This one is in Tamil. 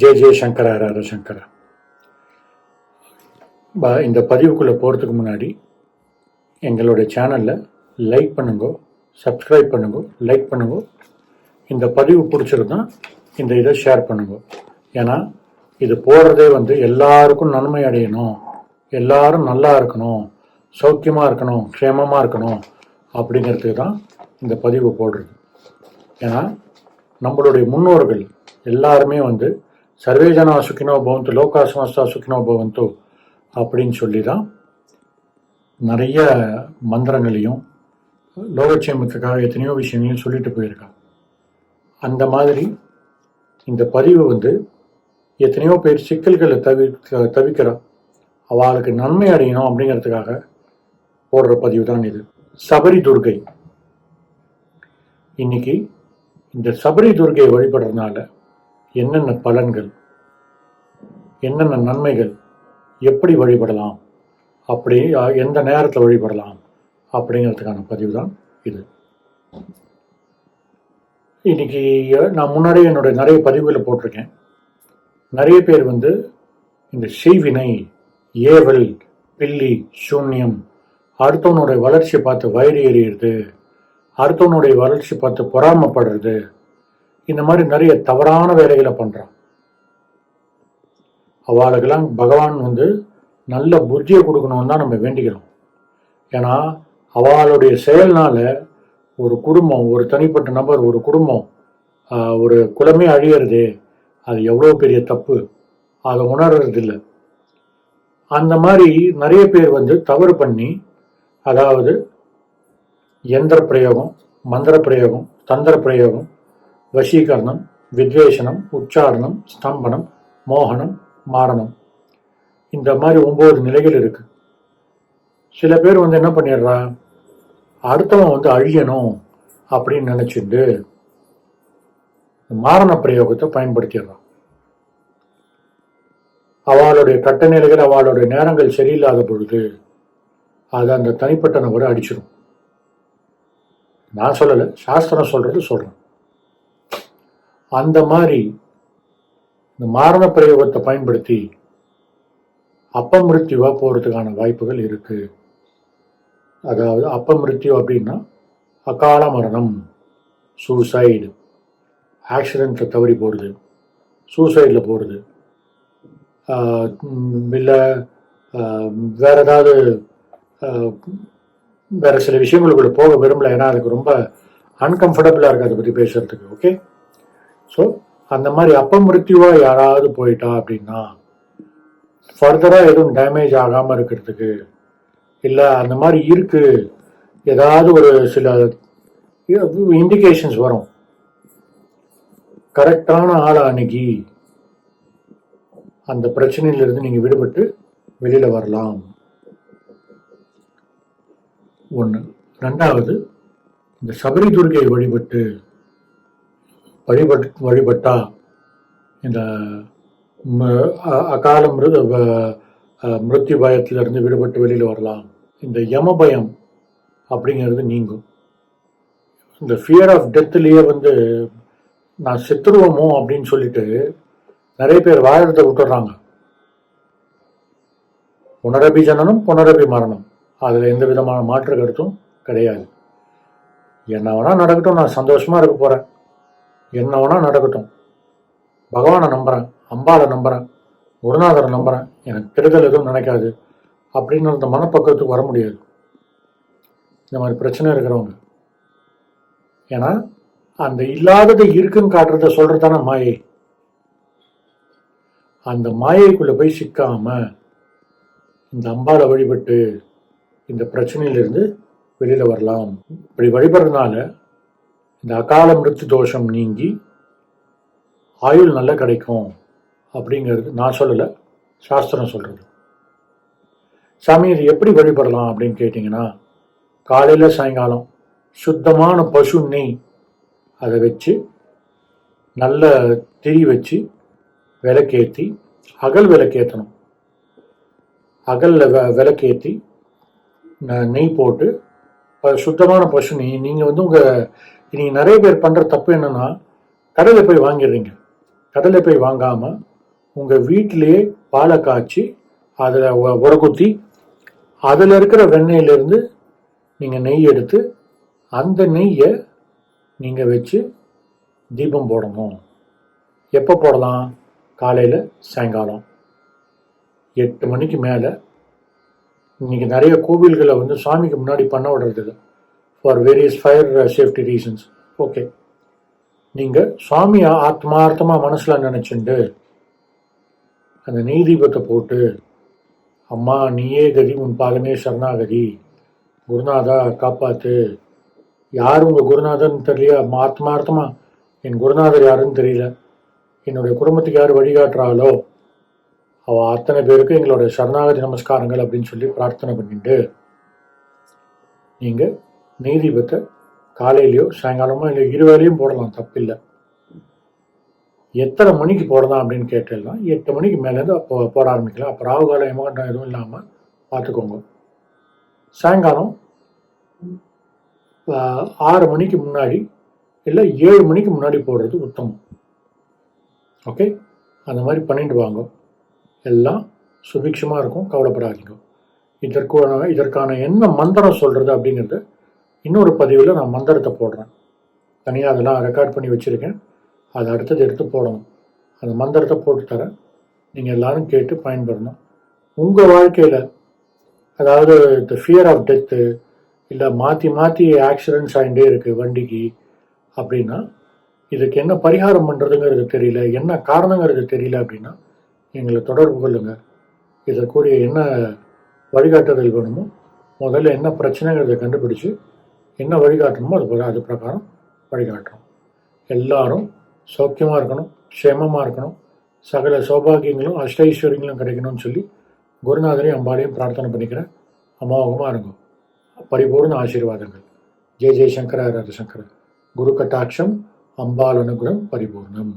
ஜெய ஜெய சங்கர ஹர ஹர இந்த பதிவுக்குள்ளே போகிறதுக்கு முன்னாடி எங்களுடைய சேனலில் லைக் பண்ணுங்க சப்ஸ்கிரைப் பண்ணுங்க லைக் பண்ணுங்க. இந்த பதிவு பிடிச்சிருந்தா இந்த இதை ஷேர் பண்ணுங்க. ஏன்னா இது போடுறதே வந்து எல்லாருக்கும் நன்மை அடையணும். எல்லாரும் நல்லா இருக்கணும். சௌக்கியமாக இருக்கணும். க்ஷேமமாக இருக்கணும். அப்படிங்கிறதுக்கு தான் இந்த பதிவு போடுறது. ஏன்னா நம்மளுடைய முன்னோர்கள் எல்லாருமே வந்து சர்வேஜனா சுக்கினோ பவந்து லோகா சமஸ்தா சுக்கினோ பவந்து அப்படின்னு சொல்லி தான் நிறைய மந்திரங்களையும் லோகச்சேமத்துக்காக எத்தனையோ விஷயங்களையும் சொல்லிட்டு போயிருக்காங்க அந்த மாதிரி இந்த பதிவு வந்து எத்தனையோ பேர் சிக்கல்களை தவி தவிக்கிறா. அவளுக்கு நன்மை அடையணும் அப்படிங்கிறதுக்காக போடுற பதிவு தான் இது. சபரி துர்கை. இன்னைக்கு இந்த சபரி துர்கையை வழிபடுறதுனால என்னென்ன பலன்கள் என்னென்ன நன்மைகள் எப்படி வழிபடலாம் அப்படி எந்த நேரத்தில் வழிபடலாம் அப்படிங்கிறதுக்கான பதிவு தான் இது. இன்னைக்கு நான் முன்னாடியே என்னுடைய நிறைய பதிவுகளை போட்டிருக்கேன். நிறைய பேர் வந்து இந்த செய்வினை ஏவல் பில்லி சூன்யம் அடுத்தவனுடைய வளர்ச்சியை பார்த்து வயிறு எறிகிறது அடுத்தவனுடைய வளர்ச்சி பார்த்து பொறாமைப்படுறது இந்த மாதிரி நிறைய தவறான வேலைகளை பண்றான். அவளுக்கெல்லாம் பகவான் வந்து நல்ல புத்தியை கொடுக்கணும்னு தான் நம்ம வேண்டிக்கிறோம். ஏன்னா அவளுடைய செயல்னால ஒரு குடும்பம் ஒரு தனிப்பட்ட நபர் ஒரு குடும்பம் ஒரு குலமே அழியிறது அது எவ்வளோ பெரிய தப்பு. அதை உணர்றது இல்லை அந்த மாதிரி நிறைய பேர் வந்து தவறு பண்ணி அதாவது எந்திர பிரயோகம் மந்திர பிரயோகம் தந்திர பிரயோகம் வசீகரணம் வித்வேஷனம் உச்சாரணம் ஸ்தம்பனம் மோகனம் மாரணம் இந்த மாதிரி ஒம்பது நிலைகள் இருக்கு சில பேர் வந்து என்ன பண்ணிடுறா அடுத்தவன் வந்து அழியணும் அப்படின்னு நினைச்சிட்டு மாரண பிரயோகத்தை பயன்படுத்திடுறான் அவளுடைய கட்ட நிலைகள் அவளுடைய நேரங்கள் சரியில்லாத பொழுது அதை அந்த தனிப்பட்ட நபரை அடிச்சிடும் நான் சொல்லலை சாஸ்திரம் சொல்றது சொல்றேன் அந்த மாதிரி இந்த மாரண பிரயோகத்தை பயன்படுத்தி அப்பமிருத்திவா போகிறதுக்கான வாய்ப்புகள் இருக்குது அதாவது அப்பமிருத்யு அப்படின்னா அகால மரணம் சூசைடு ஆக்சிடென்ட்ல தவறி போகிறது சூசைடில் போகிறது இல்லை வேற ஏதாவது வேறு சில விஷயங்களுக்குள்ள போக விரும்பலை. ஏன்னா அதுக்கு ரொம்ப அன்கம்ஃபர்டபுளாக இருக்குது அதை பற்றி பேசுகிறதுக்கு ஓகே ஸோ அந்த மாதிரி அப்பமிருத்தியுவா யாராவது போயிட்டா அப்படின்னா ஃபர்தராக எதுவும் டேமேஜ் ஆகாமல் இருக்கிறதுக்கு இல்லை அந்த மாதிரி இருக்கு ஏதாவது ஒரு சில இண்டிகேஷன்ஸ் வரும். கரெக்டான ஆளை அணுகி அந்த பிரச்சனையிலிருந்து நீங்கள் விடுபட்டு வெளியில் வரலாம். ஒன்று ரெண்டாவது இந்த சபரி துர்கையை வழிபட்டு வழிபட் வழிபட்டா இந்த ம- அ- அகால மிருத வ- மிருத்யு பயத்திலிருந்து விடுபட்டு வெளியில் வரலாம். இந்த யம பயம் அப்படிங்கிறது நீங்கும். இந்த ஃபியர் ஆஃப் டெத்துலேயே வந்து நான் செத்துருவோமோ அப்படின்னு சொல்லிட்டு நிறைய பேர் வாழறதை விட்டுறாங்க புனரபி ஜனனம் புனரபி மரணம். அதில் எந்த விதமான மாற்று கருத்தும் கிடையாது. என்ன வேணால் நடக்கட்டும் நான் சந்தோஷமாக இருக்க போகிறேன் என்ன நடக்கட்டும். பகவானை நம்புறேன் அம்பாவை நம்புகிறேன் குருநாதரை நம்புறேன். எனக்கு கெடுதல் எதுவும் நினைக்காது. அப்படின்னு அந்த மனப்பக்குவத்துக்கு வர முடியாது. இந்த மாதிரி பிரச்சனை இருக்கிறவங்க. ஏன்னா அந்த இல்லாதது இருக்குன்னு காட்டுறத சொல்றது தானே மாயை. அந்த மாயைக்குள்ளே போய் சிக்காம இந்த அம்பாவை வழிபட்டு இந்த பிரச்சனையிலிருந்து வெளியில் வரலாம். இப்படி வழிபடுறதுனால இந்த அகால மிருத்து தோஷம் நீங்கி ஆயுள் நல்லா கிடைக்கும் அப்படிங்கிறது நான் சொல்லலை சாஸ்திரம் சொல்றது. சாமி இது எப்படி வழிபடலாம் அப்படின்னு கேட்டிங்கன்னா காலையில் சாயங்காலம் சுத்தமான பசு நெய் அதை வச்சு நல்ல திரி வச்சு விளக்கேற்றி அகல் விளக்கேற்றணும் அகலில் வெ விளக்கேற்றி நெய் போட்டு சுத்தமான பசு நெய் நீங்கள் வந்து உங்கள் நீங்கள் நிறைய பேர் பண்ணுற தப்பு என்னன்னா கடையில் போய் வாங்கிடுறீங்க. கடையில் போய் வாங்காமல் உங்கள் வீட்டிலேயே பாலை காய்ச்சி அதில் உரகுத்தி அதில் இருக்கிற வெண்ணெயிலேருந்து நீங்கள் நெய் எடுத்து அந்த நெய்யை நீங்கள் வச்சு தீபம் போடணும். எப்போ போடலாம்? காலையில் சாயங்காலம். எட்டு மணிக்கு மேலே. இன்றைக்கி நிறைய கோவில்களை வந்து சாமிக்கு முன்னாடி பண்ண விடுறது for various fire safety reasons okay நீங்கள் சுவாமியை ஆத்மார்த்தமாக மனசில் நினச்சிண்டு அந்த நீதிபத்தை தீபத்தை போட்டு அம்மா நீயே கதி உன் பாகமே சரணாகதி. குருநாதா காப்பாத்து. யார் உங்கள் குருநாதன் தெரியல ஆத்மார்த்தமா. என் குருநாதர் யாருன்னு தெரியல. என்னுடைய குடும்பத்துக்கு யார் வழிகாட்டுறாளோ அவள் அத்தனை பேருக்கு எங்களோட சரணாகதி நமஸ்காரங்கள் அப்படின்னு சொல்லி பிரார்த்தனை பண்ணிட்டு நீங்கள் நெய் தீபத்தை காலையிலையோ சாயங்காலமோ இல்லை இருவேலையும் போடலாம் தப்பில்லை. எத்தனை மணிக்கு போடலாம் அப்படின்னு கேட்டேன்னா எட்டு மணிக்கு மேலேருந்து அப்போ போட ஆரம்பிக்கலாம். அப்போ ராகு காலம் எமகண்டம் எதுவும் இல்லாமல் பார்த்துக்கோங்க. சாயங்காலம் ஆறு மணிக்கு முன்னாடி இல்லை ஏழு மணிக்கு முன்னாடி போடுறது உத்தமம். ஓகே? அந்த மாதிரி பண்ணிட்டு வாங்க. எல்லாம் சுபிக்ஷமாக இருக்கும். கவலைப்படாதீங்க. இதற்கான இதற்கான என்ன மந்திரம் சொல்கிறது அப்படிங்கிறது இன்னொரு பதிவில் நான் மந்திரத்தை போடுறேன். தனியாக அதெல்லாம் ரெக்கார்ட் பண்ணி வச்சுருக்கேன். அதை அடுத்தது எடுத்து போடணும். அந்த மந்திரத்தை போட்டு தரேன். நீங்கள் எல்லோரும் கேட்டு பயன்பெறணும். உங்கள் வாழ்க்கையில் அதாவது இந்த ஃபியர் ஆஃப் டெத்து இல்லை மாற்றி மாற்றி ஆக்சிடென்ட்ஸ் ஆகிட்டே இருக்குது வண்டிக்கு அப்படின்னா இதுக்கு என்ன பரிகாரம் பண்ணுறதுங்கிறது தெரியல என்ன காரணங்கிறது தெரியல அப்படின்னா எங்களை தொடர்பு கொள்ளுங்கள் இதற்குரிய என்ன வழிகாட்டுதல் வேணுமோ முதல்ல என்ன பிரச்சனைங்கிறத கண்டுபிடிச்சு என்ன வழிகாட்டணுமோ அது அது பிரகாரம் வழிகாட்டுறோம் எல்லாரும் சௌக்கியமாக இருக்கணும் க்ஷேமமாக இருக்கணும். சகல சௌபாகியங்களும் அஷ்டைஸ்வரியங்களும் கிடைக்கணும்னு சொல்லி குருநாதரையும் அம்பாளையும் பிரார்த்தனை பண்ணிக்கிறேன். அமோகமாக இருக்கும் பரிபூர்ண ஆசீர்வாதங்கள். ஜெய ஜெயசங்கர ரவிசங்கர குரு கட்டாட்சம் அம்பாள் அனுகிரம் பரிபூர்ணம்.